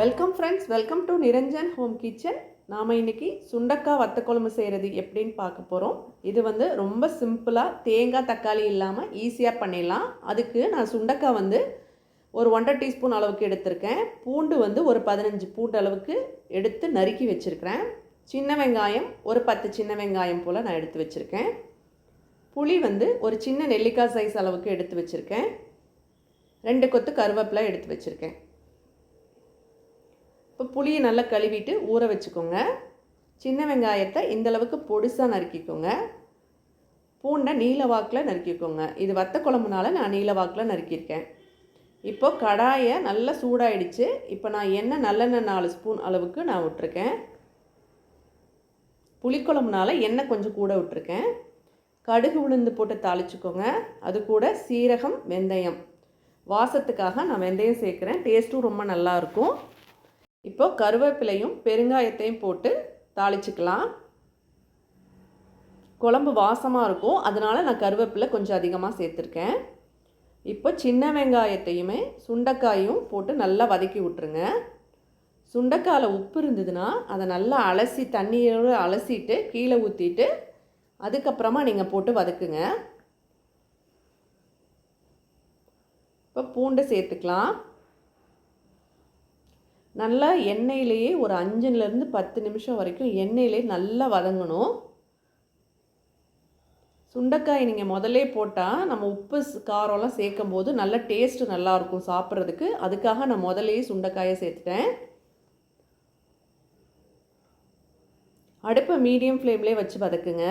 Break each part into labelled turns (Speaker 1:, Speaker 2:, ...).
Speaker 1: Welcome friends welcome to Niranjan home kitchen நாம் இன்றைக்கி சுண்டக்காய் வத்த குழம்பு செய்கிறது எப்படின்னு பார்க்க போகிறோம் இது வந்து ரொம்ப சிம்பிளாக தேங்காய் தக்காளி இல்லாமல் ஈஸியாக பண்ணிடலாம். அதுக்கு நான் சுண்டக்காய் வந்து ஒரு ஒன்றரை டீஸ்பூன் அளவுக்கு எடுத்திருக்கேன். பூண்டு வந்து ஒரு பதினஞ்சு பூண்டு அளவுக்கு எடுத்து நறுக்கி வச்சுருக்கிறேன். சின்ன வெங்காயம் ஒரு பத்து சின்ன வெங்காயம் போல் நான் எடுத்து வச்சுருக்கேன். புளி வந்து ஒரு சின்ன நெல்லிக்காய் சைஸ் அளவுக்கு எடுத்து வச்சுருக்கேன். ரெண்டு கொத்து கருவேப்பிலை எடுத்து வச்சுருக்கேன். இப்போ புளியை நல்லா கழுவிட்டு ஊற வச்சுக்கோங்க. சின்ன வெங்காயத்தை இந்த அளவுக்கு பொடிசாக நறுக்கிக்கோங்க. பூண்டை நீல வாக்கில் நறுக்கிக்கோங்க. இது வத்த குழம்புனால நான் நீல வாக்கில் நறுக்கியிருக்கேன். இப்போ கடாயை நல்லா சூடாயிடுச்சு. இப்போ நான் எண்ணெய் நல்லெண்ணெய் நாலு ஸ்பூன் அளவுக்கு நான் விட்டுருக்கேன். புளிக்குழம்புனால எண்ணெய் கொஞ்சம் கூட விட்டுருக்கேன். கடுகு உளுந்து போட்டு தாளிச்சுக்கோங்க. அது கூட சீரகம் வெந்தயம். வாசத்துக்காக நான் வெந்தயம் சேர்க்குறேன். டேஸ்ட்டும் ரொம்ப நல்லாயிருக்கும் இப்போ கருவேப்பிலையும் பெருங்காயத்தையும் போட்டு தாளிச்சுக்கலாம். குழம்பு வாசமாக இருக்கும். அதனால் நான் கருவேப்பிலை கொஞ்சம் அதிகமாக சேர்த்துருக்கேன். இப்போ சின்ன வெங்காயத்தையுமே சுண்டைக்காயும் போட்டு நல்லா வதக்கி விட்ருங்க சுண்டைக்காயில் உப்பு இருந்ததுன்னா அதை நல்லா அலசி தண்ணியோடு அலசிட்டு கீழே ஊற்றிட்டு அதுக்கப்புறமா நீங்கள் போட்டு வதக்குங்க. இப்போ பூண்டை சேர்த்துக்கலாம். நல்லா எண்ணெயிலேயே ஒரு அஞ்சுலேருந்து பத்து நிமிஷம் வரைக்கும் எண்ணெயிலே நல்லா வதங்கணும். சுண்டைக்காய் நீங்கள் முதல்லே போட்டால் நம்ம உப்பு காரம்லாம் சேர்க்கும் போது நல்ல டேஸ்ட்டு நல்லாயிருக்கும் சாப்பிட்றதுக்கு. அதுக்காக நான் முதல்லையே சுண்டைக்காயை சேர்த்துட்டேன். அடுப்பை மீடியம் ஃப்ளேம்லேயே வச்சு வதக்குங்க.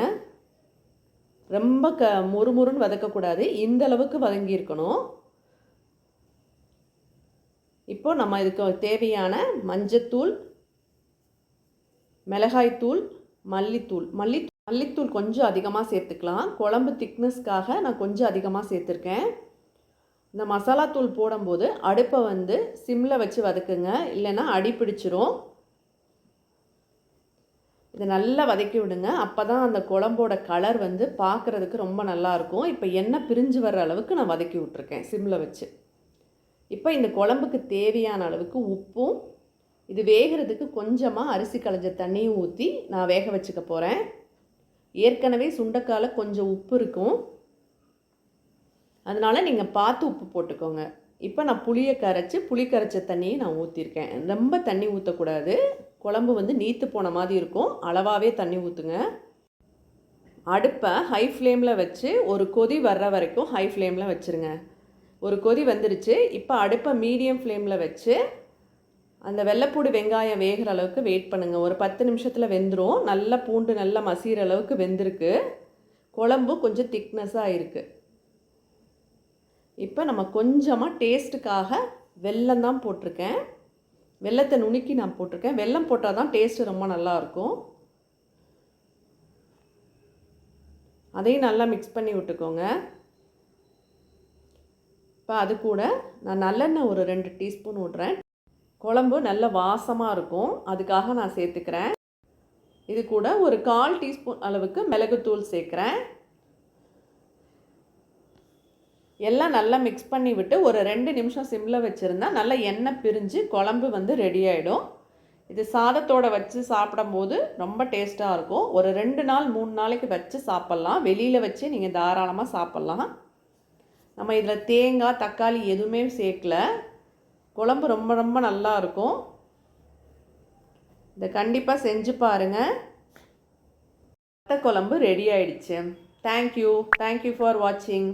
Speaker 1: ரொம்ப க முறுமுறுன்னு வதக்கக்கூடாது. இந்த அளவுக்கு வதங்கியிருக்கணும். இப்போது நம்ம இதுக்கு தேவையான மஞ்சத்தூள் மிளகாய்த்தூள் மல்லித்தூள். மல்லி மல்லித்தூள் கொஞ்சம் அதிகமாக சேர்த்துக்கலாம். குழம்பு திக்னஸ்க்காக நான் கொஞ்சம் அதிகமாக சேர்த்துருக்கேன். இந்த மசாலாத்தூள் போடும்போது அடுப்பை வந்து சிம்மில் வச்சு வதக்குங்க. இல்லைன்னா அடி பிடிச்சிரும். இதை நல்லா வதக்கி விடுங்க. அப்போ தான் அந்த குழம்போட கலர் வந்து பார்க்குறதுக்கு ரொம்ப நல்லாயிருக்கும் இப்போ எண்ணெய் பிரிஞ்சு வர்ற அளவுக்கு நான் வதக்கி விட்ருக்கேன் சிம்மில் வச்சு. இப்போ இந்த குழம்புக்கு தேவையான அளவுக்கு உப்பும் இது வேகிறதுக்கு கொஞ்சமாக அரிசி களைஞ்ச தண்ணியும் ஊற்றி நான் வேக வச்சுக்க போகிறேன் ஏற்கனவே சுண்டைக்கால கொஞ்சம் உப்பு இருக்கும். அதனால் நீங்கள் பார்த்து உப்பு போட்டுக்கோங்க. இப்போ நான் புளியை கரைச்சி புளி கரைச்ச தண்ணியை நான் ஊற்றிருக்கேன் ரொம்ப தண்ணி ஊற்றக்கூடாது குழம்பு வந்து நீத்து போன மாதிரி இருக்கும். அளவாகவே தண்ணி ஊற்றுங்க அடுப்பை ஹை ஃப்ளேமில் வச்சு ஒரு கொதி வர்ற வரைக்கும் ஹை ஃப்ளேமில் வச்சுருங்க. ஒரு கொதி வந்துருச்சு. இப்போ அடுப்பை மீடியம் ஃப்ளேமில் வச்சு அந்த வெள்ளைப்பூடு வெங்காயம் வேகிற அளவுக்கு வெயிட் பண்ணுங்கள் ஒரு பத்து நிமிஷத்தில் வெந்துடும் நல்லா பூண்டு நல்லா மசிகிற அளவுக்கு வெந்திருக்கு. குழம்பு கொஞ்சம் திக்னஸாக இருக்குது இப்போ நம்ம கொஞ்சமாக டேஸ்ட்டுக்காக வெல்லம் தான் போட்டிருக்கேன். வெள்ளத்தை நுணுக்கி நான் போட்டிருக்கேன். வெல்லம் போட்டால் தான் டேஸ்ட்டு ரொம்ப நல்லாயிருக்கும் அதையும் நல்லா மிக்ஸ் பண்ணி விட்டுக்கோங்க. இப்போ அது கூட நான் நல்லெண்ணெய் ஒரு ரெண்டு டீஸ்பூன் விட்றேன் குழம்பு நல்ல வாசமாக இருக்கும். அதுக்காக நான் சேர்த்துக்கிறேன். இது கூட ஒரு கால் டீஸ்பூன் அளவுக்கு மிளகுத்தூள் சேர்க்குறேன். எல்லாம் நல்லா மிக்ஸ் பண்ணி விட்டு ஒரு ரெண்டு நிமிஷம் சிம்மில் வச்சுருந்தா நல்லா எண்ணெய் பிரிஞ்சு குழம்பு வந்து ரெடி ஆகிடும் இது சாதத்தோடு வச்சு சாப்பிடும்போது ரொம்ப டேஸ்ட்டாக இருக்கும். ஒரு ரெண்டு நாள் மூணு நாளைக்கு வச்சு சாப்பிட்லாம். வெளியில் வச்சு நீங்கள் தாராளமாக சாப்பிட்லாம். நம்ம இதில் தேங்காய் தக்காளி எதுவுமே சேர்க்கல. குழம்பு ரொம்ப ரொம்ப நல்லா இருக்கும். இதை கண்டிப்பாக செஞ்சு பாருங்கள் குழம்பு ரெடி ஆயிடுச்சு. தேங்க்யூ தேங்க்யூ ஃபார் வாட்சிங்